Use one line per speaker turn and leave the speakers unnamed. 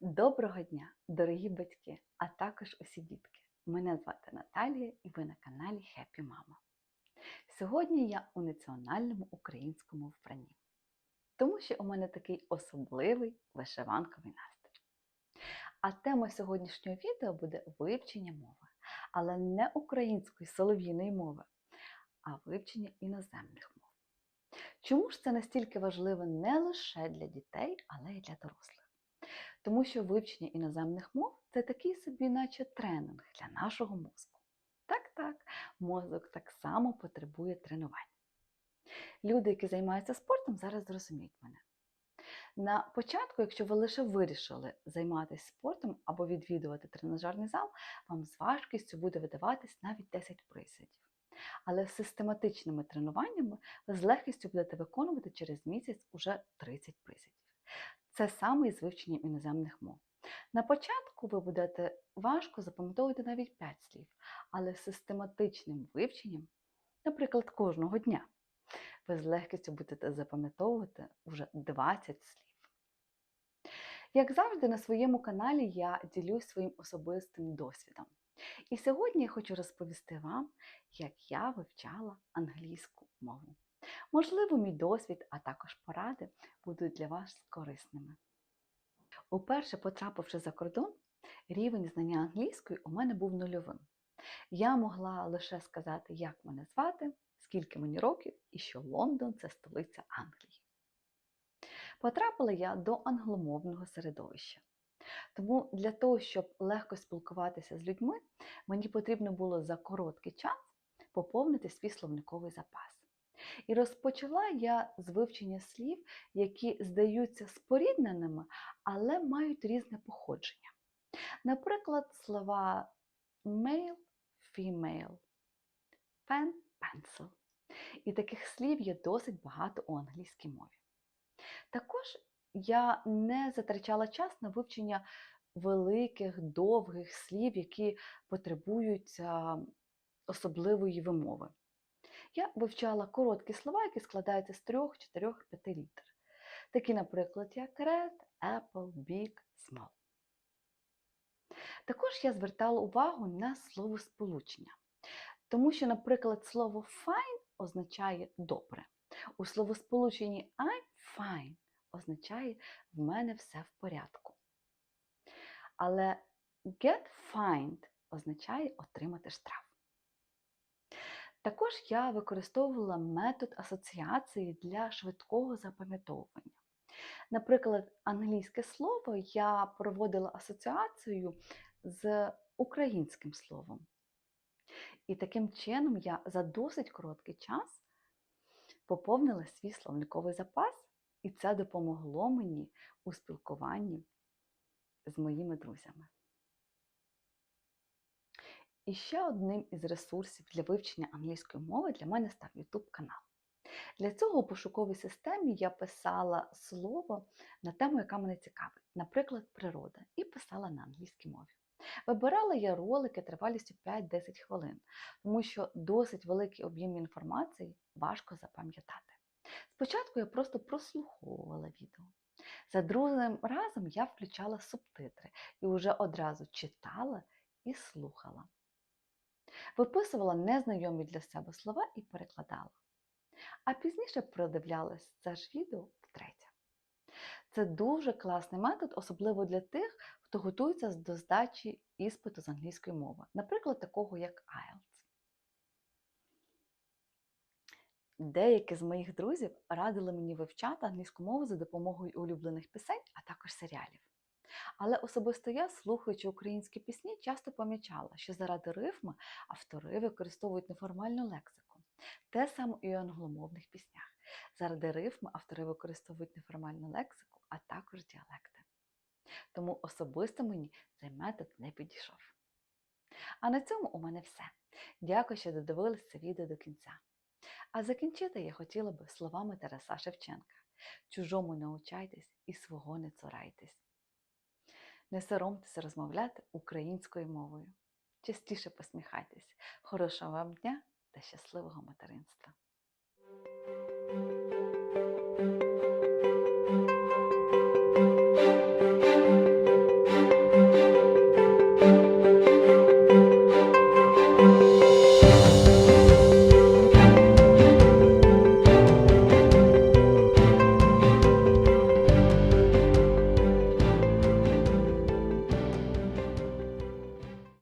Доброго дня, дорогі батьки, а також усі дітки. Мене звати Наталія і ви на каналі Happy Mama. Сьогодні я у національному українському вбранні, тому що у мене такий особливий вишиванковий настрій. А тема сьогоднішнього відео буде вивчення мови, але не української солов'їної мови, а вивчення іноземних мов. Чому ж це настільки важливо не лише для дітей, але й для дорослих? Тому що вивчення іноземних мов це такий собі, наче тренинг для нашого мозку. Так, так, мозок так само потребує тренувань. Люди, які займаються спортом, зараз зрозуміють мене. На початку, якщо ви лише вирішили займатися спортом або відвідувати тренажерний зал, вам з важкістю буде видаватись навіть 10 присядів. Але з систематичними тренуваннями ви з легкістю будете виконувати через місяць уже 30 присядів. Це саме із вивченням іноземних мов. На початку ви будете важко запам'ятовувати навіть 5 слів, але систематичним вивченням, наприклад, кожного дня, ви з легкістю будете запам'ятовувати вже 20 слів. Як завжди, на своєму каналі я ділюсь своїм особистим досвідом. І сьогодні я хочу розповісти вам, як я вивчала англійську мову. Можливо, мій досвід, а також поради будуть для вас корисними. Уперше, потрапивши за кордон, рівень знання англійської у мене був нульовим. Я могла лише сказати, як мене звати, скільки мені років і що Лондон це столиця Англії. Потрапила я до англомовного середовища. Тому для того, щоб легко спілкуватися з людьми, мені потрібно було за короткий час поповнити свій словниковий запас. І розпочала я з вивчення слів, які здаються спорідненими, але мають різне походження. Наприклад, слова male, female, pen, pencil. І таких слів є досить багато у англійській мові. Також я не затрачала час на вивчення великих, довгих слів, які потребують особливої вимови. Я вивчала короткі слова, які складаються з трьох, чотирьох, п'яти літер. Такі, наприклад, як red, apple, big, small. Також я звертала увагу на словосполучення. Тому що, наприклад, слово fine означає добре. У словосполученні I'm fine означає в мене все в порядку. Але get fined означає отримати штраф. Також я використовувала метод асоціації для швидкого запам'ятовування. Наприклад, англійське слово я проводила асоціацію з українським словом. І таким чином я за досить короткий час поповнила свій словниковий запас, і це допомогло мені у спілкуванні з моїми друзями. І ще одним із ресурсів для вивчення англійської мови для мене став YouTube канал. Для цього у пошуковій системі я писала слово на тему, яка мене цікавить, наприклад, природа, і писала на англійській мові. Вибирала я ролики тривалістю 5-10 хвилин, тому що досить великий об'єм інформації важко запам'ятати. Спочатку я просто прослуховувала відео. За другим разом я включала субтитри і вже одразу читала і слухала. Виписувала незнайомі для себе слова і перекладала. А пізніше продивлялась це ж відео втретє. Це дуже класний метод, особливо для тих, хто готується до здачі іспиту з англійської мови, наприклад, такого як IELTS. Деякі з моїх друзів радили мені вивчати англійську мову за допомогою улюблених пісень, а також серіалів. Але особисто я, слухаючи українські пісні, часто помічала, що заради рифми автори використовують неформальну лексику. Те саме і у англомовних піснях. Заради рифми автори використовують неформальну лексику, а також діалекти. Тому особисто мені цей метод не підійшов. А на цьому у мене все. Дякую, що додивились це відео до кінця. А закінчити я хотіла би словами Тараса Шевченка: чужому научайтесь і свого не цурайтесь. Не соромтеся розмовляти українською мовою. Частіше посміхайтесь. Хорошого вам дня та щасливого материнства!